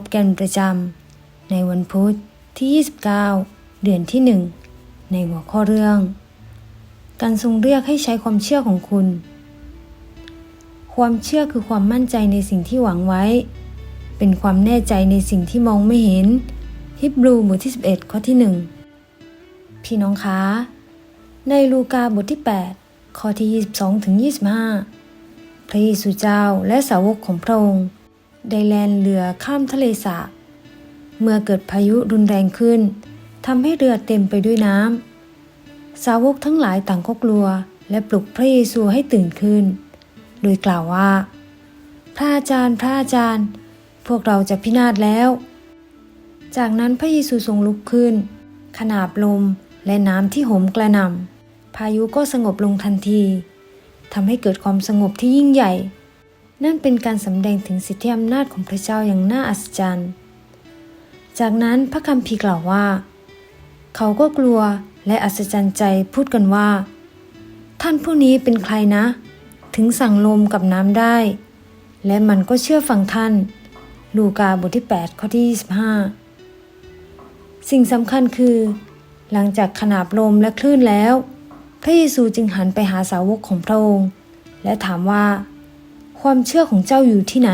บกันประจำในวันพุธที่ 29 เดือนที่ 1 ในหัวข้อเรื่อง การทรงเรียกให้ใช้ความเชื่อของคุณ ความเชื่อคือความมั่นใจในสิ่งที่หวังไว้ เป็นความแน่ใจในสิ่งที่มองไม่เห็นฮิบรูบทที่ 11 ข้อที่ 1 พี่น้องคะ ในลูกาบทที่ 8 ข้อที่ 22ถึง25 พระเยซูเจ้าและสาวกของพระองค์ ได้แล่นเรือข้ามทะเลสาบ เมื่อเกิดพายุรุนแรงขึ้นทำให้เรือเต็มไปด้วยน้ำ สาวกทั้งหลายต่างก็กลัว และปลุกพระเยซูให้ตื่นขึ้น โดยกล่าวว่า พระอาจารย์พระอาจารย์ พวกเราจะพินาศแล้ว จากนั้นพระเยซูทรงลุกขึ้น ขนาบลมและน้ำที่โหมกระหน่ำพายุก็สงบลงทันทีทำให้เกิดความสงบที่ยิ่งใหญ่ นั่นเป็นการสำแดงถึงสิทธิอำนาจของพระเจ้าอย่างน่าอัศจรรย์ จากนั้นพระคัมภีร์กล่าวว่า เขาก็กลัวและอัศจรรย์ใจพูดกันว่า ท่านผู้นี้เป็นใครนะ ถึงสั่งลมกับน้ำได้ และมันก็เชื่อฟังท่าน ลูกาบทที่ 8 ข้อที่ 25 สิ่งสำคัญคือ หลังจากขนาบลมและคลื่นแล้ว พระเยซูจึงหันไปหาสาวกของพระองค์ และถามว่า ความเชื่อของเจ้าอยู่ที่ไหน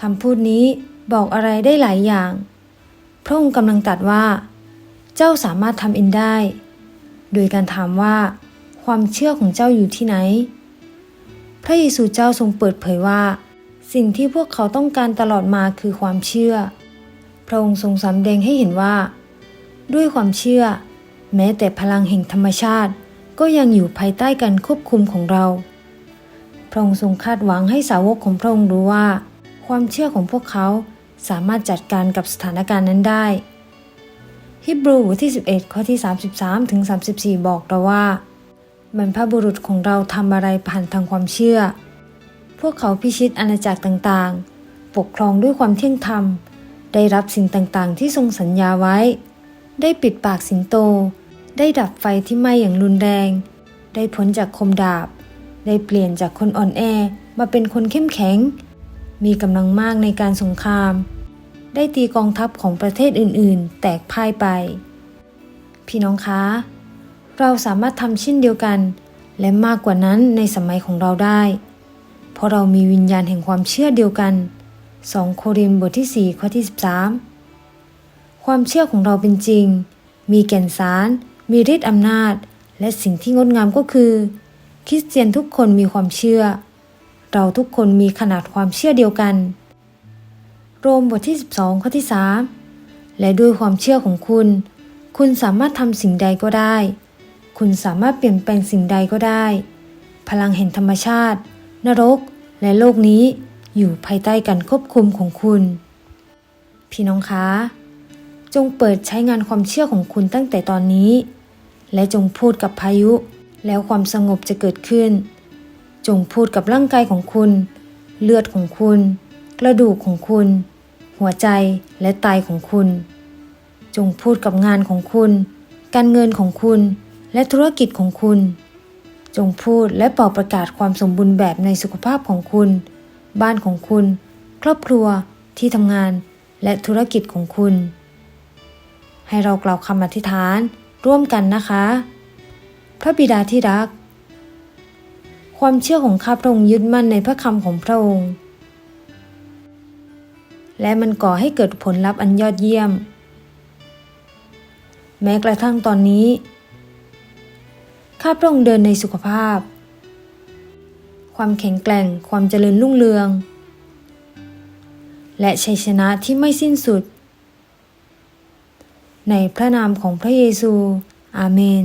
คำพูดนี้บอกอะไรได้หลายอย่าง พระองค์กำลังตรัสว่า เจ้าสามารถทำเองได้ โดยการถามว่า ความเชื่อของเจ้าอยู่ที่ไหน พระเยซูเจ้าทรงเปิดเผยว่า สิ่งที่พวกเขาต้องการตลอดมาคือความเชื่อ พระองค์ทรงสำแดงให้เห็นว่า ด้วยความเชื่อ แม้แต่พลังแห่งธรรมชาติก็ยังอยู่ภายใต้การควบคุมของเรา ระองค์ทรงคาดหวังให้สาวกของพระองค์รู้ว่า ความเชื่อของพวกเขาสามารถจัดการกับสถานการณ์นั้นได้ ฮิบรูบทที่ 11 ข้อที่ 33ถึง34 บอกเราว่าบรรพบุรุษของเราทำอะไรผ่านทางความเชื่อ พวกเขาพิชิตอาณาจักรต่างๆ ปกครองด้วยความเที่ยงธรรม ได้รับสิ่งต่างๆ ที่ทรงสัญญาไว้ ได้ปิดปากสิงโต ได้ดับไฟที่ไหม้อย่างรุนแรง ได้พ้นจากคมดาบ ได้เปลี่ยนจากคนอ่อนแอมาเป็นคนเข้มแข็ง มีกำลังมากในการสงคราม ได้ตีกองทัพของประเทศอื่น ๆ แตกพ่ายไป พี่น้องคะ เราสามารถทำเช่นเดียวกัน และมากกว่านั้นในสมัยของเราได้ เพราะเรามีวิญญาณแห่งความเชื่อเดียวกัน 2 โครินธ์บทที่ 4 ข้อที่ 13 ความเชื่อของเราเป็นจริง มีแก่นสาร มีฤทธิ์อำนาจ และสิ่งที่งดงามก็คือ คริสเตียนทุกคนมีความเชื่อ เราทุกคนมีขนาดความเชื่อเดียวกัน โรมบทที่ 12 ข้อที่ 3 และด้วยความเชื่อของคุณ คุณสามารถทำสิ่งใดก็ได้ คุณสามารถเปลี่ยนแปลงสิ่งใดก็ได้ พลังแห่งธรรมชาติ นรก และโลกนี้อยู่ภายใต้การควบคุมของคุณ พี่น้องคะ จงเปิดใช้งานความเชื่อของคุณตั้งแต่ตอนนี้ และจงพูดกับพายุ แล้วความสงบจะเกิดขึ้น จงพูดกับร่างกายของคุณ เลือดของคุณ กระดูกของคุณ หัวใจและไตของคุณ จงพูดกับงานของคุณ การเงินของคุณ และธุรกิจของคุณ จงพูดและเป่าประกาศความสมบูรณ์แบบในสุขภาพของคุณ บ้านของคุณ ครอบครัวที่ทำงานและธุรกิจของคุณ ให้เรากล่าวคำอธิษฐานร่วมกันนะคะ พระบิดาที่รัก ความเชื่อของข้าพระองค์ยึดมั่นในพระคำของพระองค์ และมันก่อให้เกิดผลลัพธ์อันยอดเยี่ยม แม้กระทั่งตอนนี้ ข้าพระองค์เดินในสุขภาพ ความแข็งแกร่ง ความเจริญรุ่งเรือง และชัยชนะที่ไม่สิ้นสุดในพระนามของพระเยซู อาเมน